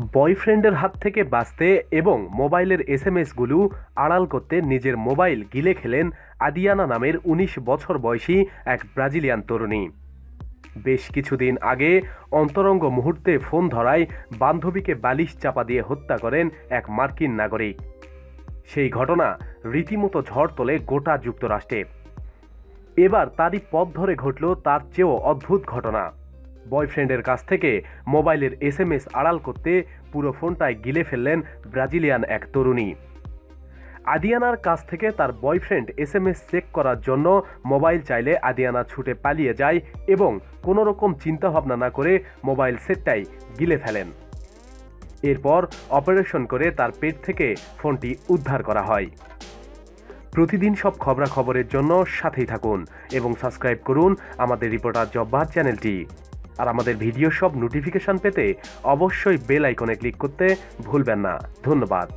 বয়ফ্রেন্ডের হাত থেকে বাঁচতে এবং মোবাইলের এস এম এসগুলো আড়াল করতে নিজের মোবাইল গিলে খেলেন আদিয়ানা নামের ১৯ বছর বয়সী এক ব্রাজিলিয়ান তরুণী। বেশ কিছুদিন আগে অন্তরঙ্গ মুহূর্তে ফোন ধরায় বান্ধবীকে বালিশ চাপা দিয়ে হত্যা করেন এক মার্কিন নাগরিক। সেই ঘটনা রীতিমতো ঝড় তোলে গোটা যুক্তরাষ্ট্রে। এবার তারই পথ ধরে ঘটল তার চেয়েও অদ্ভুত ঘটনা। বয়ফ্রেন্ডের কাছ থেকে মোবাইলের এসএমএস আড়াল করতে পুরো ফোনটায় গিলে ফেললেন ব্রাজিলিয়ান এক তরুণী। আদিয়ানার কাছ থেকে তার বয়ফ্রেন্ড এস এসএমএস চেক করার জন্য মোবাইল চাইলে আদিয়ানা ছুটে পালিয়ে যায় এবং কোনো রকম চিন্তাভাবনা না করে মোবাইল সেটটাই গিলে ফেলেন। এরপর অপারেশন করে তার পেট থেকে ফোনটি উদ্ধার করা হয়। প্রতিদিন সব খবরাখবরের জন্য সাথেই থাকুন এবং সাবস্ক্রাইব করুন আমাদের রিপোর্টার জব্বার চ্যানেলটি। আর আমাদের ভিডিও সব নোটিফিকেশন পেতে অবশ্যই বেল আইকনে ক্লিক করতে ভুলবেন না। ধন্যবাদ।